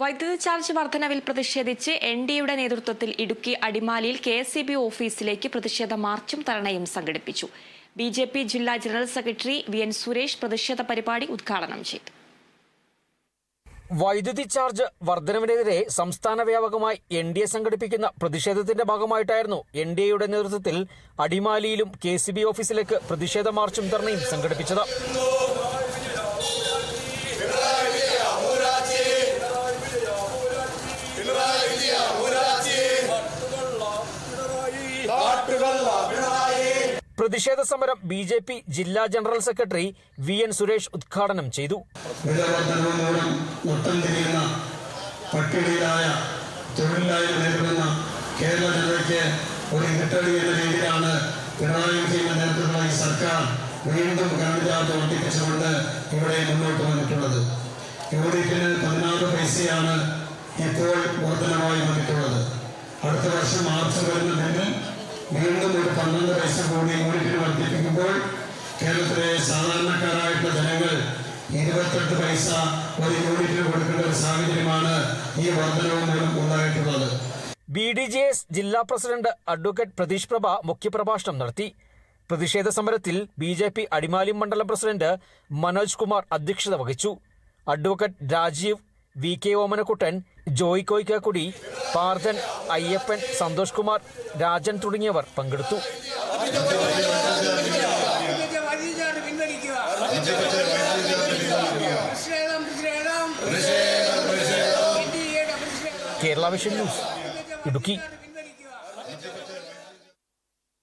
വൈദ്യുതി ചാർജ് വർധനവിൽ പ്രതിഷേധിച്ച് എൻ ഡിയുടെ നേതൃത്വത്തിൽ ഇടുക്കി അടിമാലിയിൽ കെ എസ് സി ബി ഓഫീസിലേക്ക് പ്രതിഷേധ മാർച്ചും ധർണയും സംഘടിപ്പിച്ചു. ബി ജെ പി ജില്ലാ general secretary V N Suresh പ്രതിഷേധ പരിപാടി ഉദ്ഘാടനം ചെയ്തു. വൈദ്യുതി ചാർജ് വർധനവിനെതിരെ സംസ്ഥാന വ്യാപകമായി എൻ ഡി എ സംഘടിപ്പിക്കുന്ന പ്രതിഷേധത്തിന്റെ ഭാഗമായിട്ടായിരുന്നു എൻ ഡി എയുടെ നേതൃത്വത്തിൽ അടിമാലിയിലും കെ സി ബി ഓഫീസിലേക്ക് പ്രതിഷേധ മാർച്ചും ധർണയും സംഘടിപ്പിച്ചത്. പ്രതിഷേധ സമരം ബി ജെ പി ജില്ലാ general secretary V N Suresh ഉദ്ഘാടനം ചെയ്തു. പട്ടിണിയിലായ ഒരു സർക്കാർ വീണ്ടും മുന്നോട്ട് വന്നിട്ടുള്ളത്. ഇപ്പോൾ വന്നിട്ടുള്ളത്. അടുത്ത വർഷം മാർച്ച് വരുന്നതിന് വീണ്ടും ഒരു പന്ത്രണ്ട് പൈസ കൂടി യൂണിറ്റിന് വർദ്ധിപ്പിക്കുമ്പോൾ കേരളത്തിലെ സാധാരണക്കാരായിട്ടുള്ള ജനങ്ങൾ ഇരുപത്തെട്ട് പൈസ ഒരു യൂണിറ്റിന് കൊടുക്കേണ്ട ഒരു സാഹചര്യമാണ് ഈ വർധനവ് മൂലം ഉണ്ടായിട്ടുള്ളത്. ബി ഡി ജെ എസ് ജില്ലാ പ്രസിഡന്റ് അഡ്വക്കേറ്റ് പ്രതീഷ് പ്രഭ മുഖ്യപ്രഭാഷണം നടത്തി. പ്രതിഷേധ സമരത്തിൽ ബി ജെ പി അടിമാലി മണ്ഡലം പ്രസിഡന്റ് മനോജ് കുമാർ അധ്യക്ഷത വഹിച്ചു. Advocate Rajeev V K Omanakuttan Joy Koikkakudi Parthan Ayyappan Santhosh Kumar Rajan തുടങ്ങിയവർ പങ്കെടുത്തു. Kerala vision news Idukki.